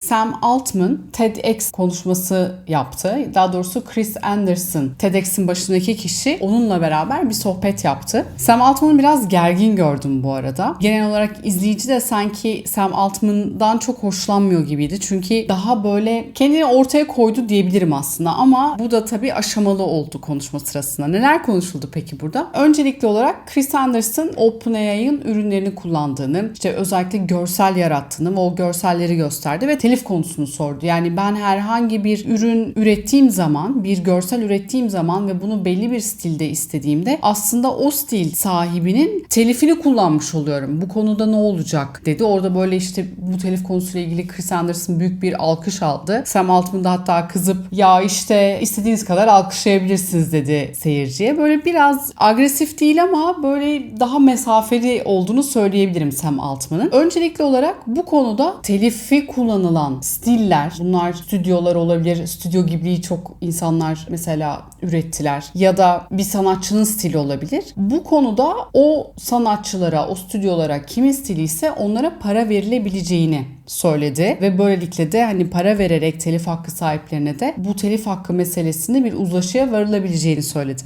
Sam Altman TEDx konuşması yaptı. Daha doğrusu Chris Anderson TEDx'in başındaki kişi onunla beraber bir sohbet yaptı. Sam Altman'ı biraz gergin gördüm bu arada. Genel olarak izleyici de sanki Sam Altman'dan çok hoşlanmıyor gibiydi. Çünkü daha böyle kendini ortaya koydu diyebilirim aslında ama bu da tabii aşamalı oldu konuşma sırasında. Neler konuşuldu peki burada? Öncelikli olarak Chris Anderson OpenAI'ın ürünlerini kullandığını, işte özellikle görsel yarattığını ve o görselleri gösterdi ve telif konusunu sordu. Yani ben herhangi bir ürün ürettiğim zaman, bir görsel ürettiğim zaman ve bunu belli bir stilde istediğimde aslında o stil sahibinin telifini kullanmış oluyorum. Bu konuda ne olacak dedi. Orada böyle işte bu telif konusuyla ilgili Chris Anderson büyük bir alkış aldı. Sam Altman da hatta kızıp ya işte istediğiniz kadar alkışlayabilirsiniz dedi seyirciye. Böyle biraz agresif değil ama böyle daha mesafeli olduğunu söyleyebilirim Sam Altman'ın. Öncelikli olarak bu konuda telifi kullanılan stiller, bunlar stüdyolar olabilir. Stüdyo Ghibli'yi çok insanlar mesela ürettiler. Ya da bir sanatçının stili olabilir. Bu konuda o sanatçılara, o stüdyolara kimin stili ise onlara para verilebileceğini söyledi ve böylelikle de hani para vererek telif hakkı sahiplerine de bu telif hakkı meselesinde bir uzlaşıya varılabileceğini söyledi.